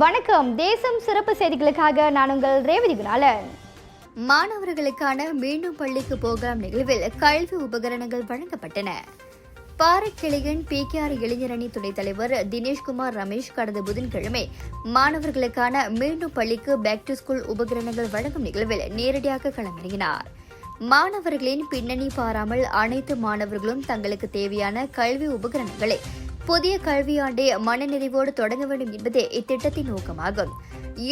வணக்கம். தேசம் சிறப்பு செய்திகளுக்காக நான் உங்கள் ரேவதி குணாலன். மாணவர்களுக்கான மீண்டும் பள்ளிக்கு போகலாம் நிகழ்வில் கல்வி உபகரணங்கள் வழங்கப்பட்டன. பாரக்கிளையின் பிகேஆர் இளைஞரணி துணைத் தலைவர் தினேஷ்குமார் ரமேஷ் கடந்த புதன்கிழமை மாணவர்களுக்கான மீண்டும் பள்ளிக்கு பேக் டு ஸ்கூல் உபகரணங்கள் வழங்கும் நிகழ்வில் நேரடியாக களமிறங்கினார். மாணவர்களின் பின்னணி பாராமல் அனைத்து மாணவர்களும் தங்களுக்கு தேவையான கல்வி உபகரணங்களை புதிய கல்வியாண்டை மனநிறைவோடு தொடங்க வேண்டும் என்பதே இத்திட்டத்தின் நோக்கமாகும்.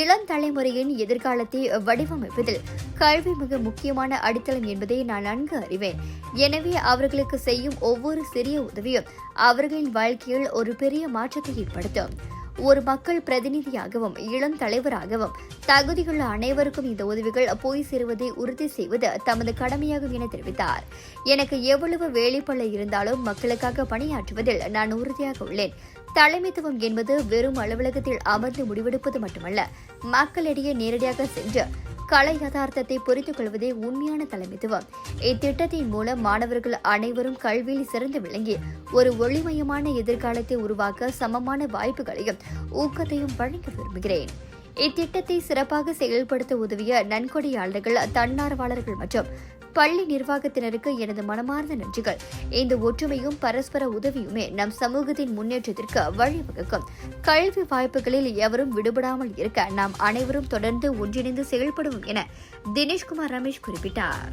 இளம் தலைமுறையின் எதிர்காலத்தை வடிவமைப்பதில் கல்வி மிக முக்கியமான அடித்தளம் என்பதை நான் நன்கு அறிவேன். எனவே அவர்களுக்கு செய்யும் ஒவ்வொரு சிறிய உதவியும் அவர்களின் வாழ்க்கையில் ஒரு பெரிய மாற்றத்தை ஏற்படுத்தும். ஒரு மக்கள் பிரதிநிதியாகவும் இளம் தலைவராகவும் தகுதியுள்ள அனைவருக்கும் இந்த உதவிகள் போய் சேருவதை உறுதி செய்வது தமது கடமையாகும் என தெரிவித்தார். எனக்கு எவ்வளவு வேலைப்பள்ள இருந்தாலும் மக்களுக்காக பணியாற்றுவதில் நான் உறுதியாக உள்ளேன். தலைமைத்துவம் என்பது வெறும் அலுவலகத்தில் அமர்ந்து முடிவெடுப்பது மட்டுமல்ல மக்களிடையே நேரடியாக சென்று கலை யதார்த்தத்தை புரிந்து கொள்வதே உண்மையான தலைமைத்துவம். இத்திட்டத்தின் மூலம் மாணவர்கள் அனைவரும் கல்வியில் சிறந்து விளங்கி ஒரு ஒளிமயமான எதிர்காலத்தை உருவாக்க சமமான வாய்ப்புகளையும் ஊக்கத்தையும் வழங்க விரும்புகிறேன். இத்திட்டத்தை சிறப்பாக செயல்படுத்த உதவிய நன்கொடையாளர்கள் தன்னார்வலர்கள் மற்றும் பள்ளி நிர்வாகத்தினருக்கு எனது மனமார்ந்த நன்றிகள். இந்த ஒற்றுமையும் பரஸ்பர உதவியுமே நம் சமூகத்தின் முன்னேற்றத்திற்கு வழிவகுக்கும். கல்வி வாய்ப்புகளில் எவரும் விடுபடாமல் இருக்க நாம் அனைவரும் தொடர்ந்து ஒன்றிணைந்து செயல்படுவோம் என தினேஷ்குமார் ரமேஷ் குறிப்பிட்டார்.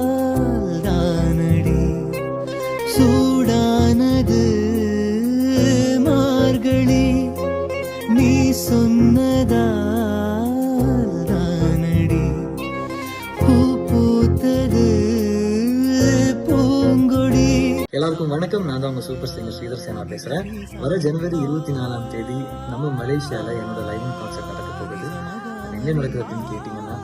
எல்லாருக்கும் வணக்கம். நான் தான் உங்கள் சூப்பர் சிங்கர் ஸ்ரீதர் சேனா பேசுகிறேன் வர ஜனவரி இருபத்தி நாலாம் தேதி நம்ம மலேசியாவில் என்னோட லைவ் கான்சர்ட் நடக்க போகுது. என்ன நடக்குது அப்படின்னு கேட்டிங்கன்னா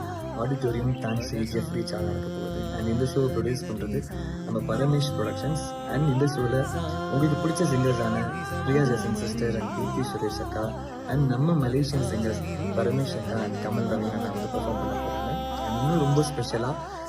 ஆடிட்டோரியம் டான்ஸி ஜெஃப்ரி சால் நடக்க போகுது. அண்ட் இந்த ஷோவை ப்ரொடியூஸ் பண்ணுறது நம்ம பரமேஷ் ப்ரொடக்ஷன்ஸ் அண்ட் இந்த ஷோவில் உங்களுக்கு பிடிச்ச சிங்கர்ஸான பிரியா ஜெசன் சிஸ்டர் அண்ட் கீர்த்தி சுரேஷ் அக்கா. அண்ட் நம்ம மலேசியன் சிங்கர்ஸ் பரமேஷ் அக்கா அண்ட் கமல் ரவி அண்ணா வந்து பர்ஃபார்ம் பண்ண போறாங்க இன்னும் ரொம்ப ஸ்பெஷலாக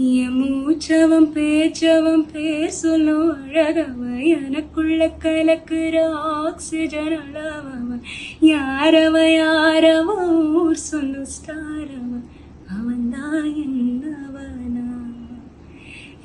என் மூச்சவம் பேச்சவம் பேசலும் அழகவ எனக்குள்ள கலக்குற ஆக்சிஜன் அளவவன். யாரவ யாரவ ஊர் சொல்லும் ஸ்டாரவன் அவன்தான் என்னவனா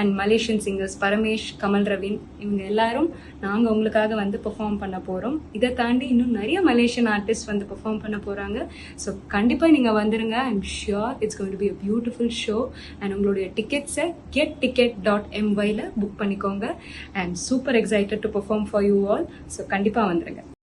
and Malaysian singers Paramesh Kamal Ravin இவங்க எல்லாரும் நாங்கள் உங்களுக்காக வந்து பெர்ஃபார்ம் பண்ண போகிறோம் இதை தாண்டி இன்னும் நிறைய மலேசியன் ஆர்டிஸ்ட் வந்து பெர்ஃபார்ம் பண்ண போகிறாங்க ஸோ கண்டிப்பாக நீங்கள் வந்துருங்க. I'm sure it's going be a beautiful show and உங்களுடைய டிக்கெட்ஸை get ticket dot M Y book பண்ணிக்கோங்க. And super excited to perform for you all so கண்டிப்பாக வந்துருங்க.